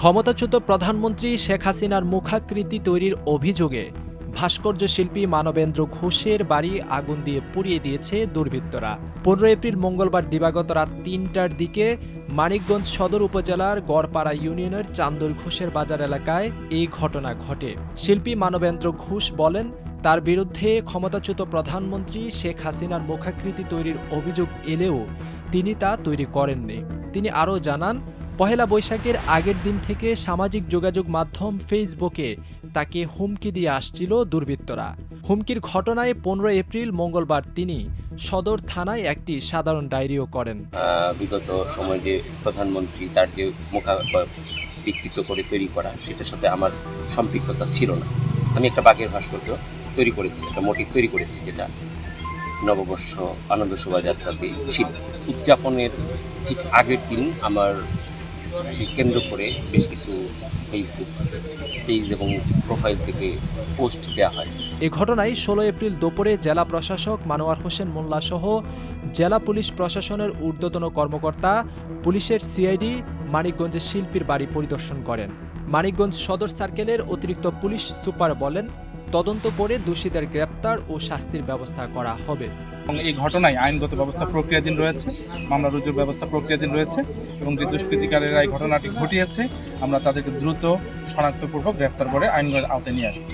ক্ষমতাচ্যুত প্রধানমন্ত্রী শেখ হাসিনার মুখাকৃতি তৈরির অভিযোগে ভাস্কর্য শিল্পী মানবেন্দ্র ঘোষের বাড়ি আগুন দিয়ে পুড়িয়ে দিয়েছে দুর্বৃত্তরা। পনেরো এপ্রিল মঙ্গলবার দিবাগত রাত তিনটার দিকে মানিকগঞ্জ সদর উপজেলার গড়পাড়া ইউনিয়নের চান্দর ঘোষের বাজার এলাকায় এই ঘটনা ঘটে। শিল্পী মানবেন্দ্র ঘোষ বলেন, তার বিরুদ্ধে ক্ষমতাচ্যুত প্রধানমন্ত্রী শেখ হাসিনার মুখাকৃতি তৈরির অভিযোগ এলেও তিনি তা তৈরি করেননি। তিনি আরও জানান পহেলা বৈশাখের আগের দিন থেকে সামাজিক যোগাযোগ মাধ্যম ফেসবুকে তাকে হুমকি দিয়ে আসছিল দুর্বৃত্তরা। হুমকির ঘটনায় পনেরো এপ্রিল মঙ্গলবার তিনি সদর থানায় একটি সাধারণ ডায়েরিও করেন। বিগত সময় যে প্রধানমন্ত্রী তার যে মুখা বিকৃত করে তৈরি করা, সেটার সাথে আমার সম্পৃক্ততা ছিল না। আমি একটা বাঘের ভাস্কর্য তৈরি করেছি, একটা মোটিভ তৈরি করেছি, যেটা নববর্ষ আনন্দ শোভাযাত্রাতে ছিল। উদযাপনের ঠিক আগের দিন আমার কেন্দ্র করে বেশ কিছু ফেসবুক পেজ এবং প্রোফাইল থেকে পোস্ট দেওয়া হয়। এ ঘটনায় ষোলো এপ্রিল দুপুরে জেলা প্রশাসক মানোয়ার হোসেন মোল্লা সহ জেলা পুলিশ প্রশাসনের ঊর্ধ্বতন কর্মকর্তা, পুলিশের সিআইডি মানিকগঞ্জের শিল্পীর বাড়ি পরিদর্শন করেন। মানিকগঞ্জ সদর সার্কেলের অতিরিক্ত পুলিশ সুপার বলেন তদন্ত করে দোষীদের গ্রেপ্তার ও শাস্তির ব্যবস্থা করা হবে। এবং এই ঘটনায় আইনগত ব্যবস্থা প্রক্রিয়াধীন রয়েছে, মামলা রুজুর ব্যবস্থা প্রক্রিয়াধীন রয়েছে এবং যে দুষ্কৃতিকারীরা এই ঘটনাটি ঘটিয়েছে, আমরা তাদেরকে দ্রুত শনাক্তপূর্বক গ্রেপ্তার করে আইনগত আওতায় নিয়ে আসব।